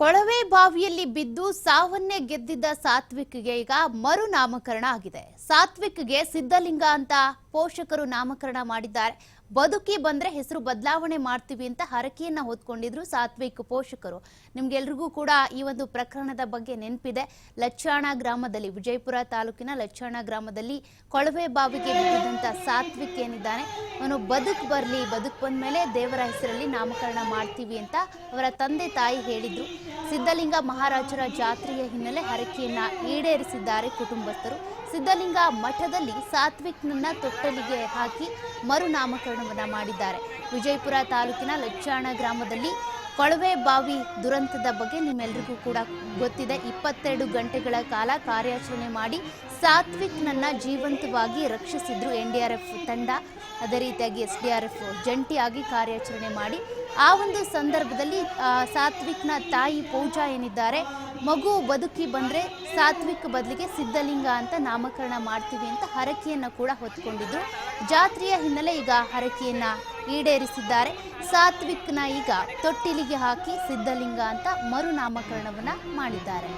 ಕೊಳವೆ ಬಾವಿಯಲ್ಲಿ ಬಿದ್ದು ಸಾವನ್ನೇ ಗೆದ್ದಿದ್ದ ಸಾತ್ವಿಕ್ಗೆ ಈಗ ಮರು ನಾಮಕರಣ ಆಗಿದೆ. ಸಾತ್ವಿಕ್ಗೆ ಸಿದ್ಧಲಿಂಗ ಅಂತ ಪೋಷಕರು ನಾಮಕರಣ ಮಾಡಿದ್ದಾರೆ. ಬದುಕಿ ಬಂದ್ರೆ ಹೆಸರು ಬದಲಾವಣೆ ಮಾಡ್ತೀವಿ ಅಂತ ಹರಕೆಯನ್ನ ಹೊತ್ಕೊಂಡಿದ್ರು ಸಾತ್ವಿಕ್ ಪೋಷಕರು. ನಿಮ್ಗೆಲ್ರಿಗೂ ಕೂಡ ಈ ಒಂದು ಪ್ರಕರಣದ ಬಗ್ಗೆ ನೆನಪಿದೆ. ಲಚ್ಚಾಣ ಗ್ರಾಮದಲ್ಲಿ, ವಿಜಯಪುರ ತಾಲೂಕಿನ ಲಚ್ಚಾಣ ಗ್ರಾಮದಲ್ಲಿ ಕೊಳವೆ ಬಾವಿಗೆ ಬಿದ್ದಿದ್ದಂತ ಸಾತ್ವಿಕ್ ಏನಿದ್ದಾನೆ, ಅವನು ಬದುಕ್ ಬರ್ಲಿ, ಬದುಕ್ ಬಂದ್ಮೇಲೆ ದೇವರ ಹೆಸರಲ್ಲಿ ನಾಮಕರಣ ಮಾಡ್ತೀವಿ ಅಂತ ಅವರ ತಂದೆ ತಾಯಿ ಹೇಳಿದ್ರು. ಸಿದ್ಧಲಿಂಗ ಮಹಾರಾಜರ ಜಾತ್ರೆಯ ಹಿನ್ನೆಲೆ ಹರಕೆಯನ್ನ ಈಡೇರಿಸಿದ್ದಾರೆ ಕುಟುಂಬಸ್ಥರು. ಸಿದ್ಧಲಿಂಗ ಮಠದಲ್ಲಿ ಸಾತ್ವಿಕ್ನನ್ನ ತೊಟ್ಟಲಿಗೆ ಹಾಕಿ ಮರುನಾಮಕರಣವನ್ನು ಮಾಡಿದ್ದಾರೆ. ವಿಜಯಪುರ ತಾಲೂಕಿನ ಲಚ್ಚಾಣ ಗ್ರಾಮದಲ್ಲಿ ಕೊಳವೆ ಬಾವಿ ದುರಂತದ ಬಗ್ಗೆ ನಿಮ್ಮೆಲ್ರಿಗೂ ಕೂಡ ಗೊತ್ತಿದೆ. ಇಪ್ಪತ್ತೆರಡು ಗಂಟೆಗಳ ಕಾಲ ಕಾರ್ಯಾಚರಣೆ ಮಾಡಿ ಸಾತ್ವಿಕ್ನನ್ನ ಜೀವಂತವಾಗಿ ರಕ್ಷಿಸಿದ್ರು ಎನ್ ಡಿ ಆರ್ ಎಫ್ ತಂಡ. ಅದೇ ರೀತಿಯಾಗಿ ಎಸ್ ಡಿ ಆರ್ ಎಫ್ ಜಂಟಿಯಾಗಿ ಕಾರ್ಯಾಚರಣೆ ಮಾಡಿ ಆ ಒಂದು ಸಂದರ್ಭದಲ್ಲಿ ಸಾತ್ವಿಕ್ನ ತಾಯಿ ಪೂಜಾ ಏನಿದ್ದಾರೆ, ಮಗು ಬದುಕಿ ಬಂದರೆ ಸಾತ್ವಿಕ್ ಬದಲಿಗೆ ಸಿದ್ಧಲಿಂಗ ಅಂತ ನಾಮಕರಣ ಮಾಡ್ತೀವಿ ಅಂತ ಹರಕೆಯನ್ನು ಕೂಡ ಹೊತ್ಕೊಂಡಿದ್ರು. ಜಾತ್ರೆಯ ಹಿನ್ನೆಲೆ ಈಗ ಹರಕೆಯನ್ನ ಈಡೇರಿಸಿದ್ದಾರೆ. ಸಾತ್ವಿಕ್ನ ಈಗ ತೊಟ್ಟಿಲಿಗೆ ಹಾಕಿ ಸಿದ್ಧಲಿಂಗ ಅಂತ ಮರು ನಾಮಕರಣವನ್ನ ಮಾಡಿದ್ದಾರೆ